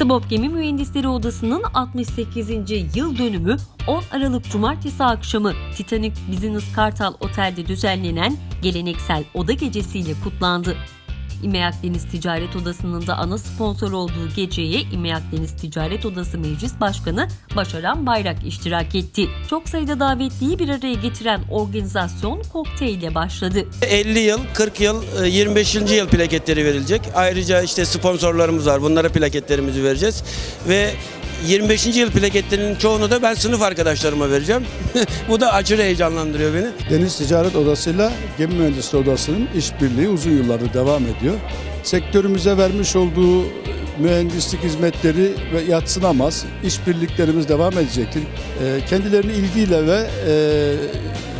Tıbop Gemi Mühendisleri Odası'nın 68. yıl dönümü 10 Aralık Cumartesi akşamı Titanic Business Kartal Otel'de düzenlenen geleneksel oda gecesiyle kutlandı. İmeyak Deniz Ticaret Odası'nın da ana sponsor olduğu geceye İmeyak Deniz Ticaret Odası Meclis Başkanı Başaran Bayrak iştirak etti. Çok sayıda davetliyi bir araya getiren organizasyon kokteyle başladı. 50 yıl, 40 yıl, e, 25. yıl plaketleri verilecek. Ayrıca işte sponsorlarımız var. Bunlara plaketlerimizi vereceğiz. Ve 25. yıl plaketlerinin çoğunu da ben sınıf arkadaşlarıma vereceğim. Bu da aşırı heyecanlandırıyor beni. Deniz Ticaret Odası'yla Gemi Mühendisleri Odası'nın işbirliği uzun yıllardır devam ediyor. Sektörümüze vermiş olduğu mühendislik hizmetleri ve yatsınamaz. İşbirliklerimiz devam edecektir. Ee, Kendilerini ilgiyle ve e,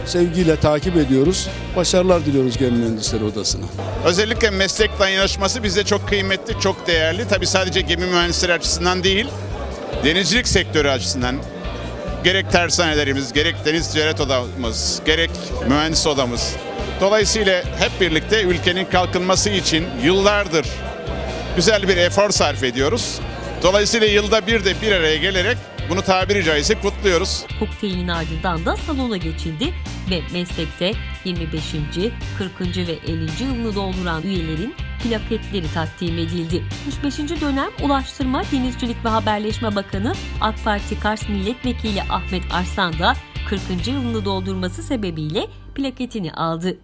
sevgiyle takip ediyoruz. Başarılar diliyoruz Gemi Mühendisleri Odası'na. Özellikle meslek dayanışması bize çok kıymetli, çok değerli. Tabii sadece gemi mühendisleri açısından değil, denizcilik sektörü açısından gerek tersanelerimiz, gerek deniz ticaret odamız, gerek mühendis odamız. Dolayısıyla hep birlikte ülkenin kalkınması için yıllardır güzel bir efor sarf ediyoruz. Dolayısıyla yılda bir de bir araya gelerek bunu tabiri caizse kutluyoruz. Kokteylin ardından da salona geçildi ve meslekte 25. 40. ve 50. yılını dolduran üyelerin plaketleri takdim edildi. 65. dönem Ulaştırma, Denizcilik ve Haberleşme Bakanı AK Parti Kars Milletvekili Ahmet Arslan da 40. yılını doldurması sebebiyle plaketini aldı.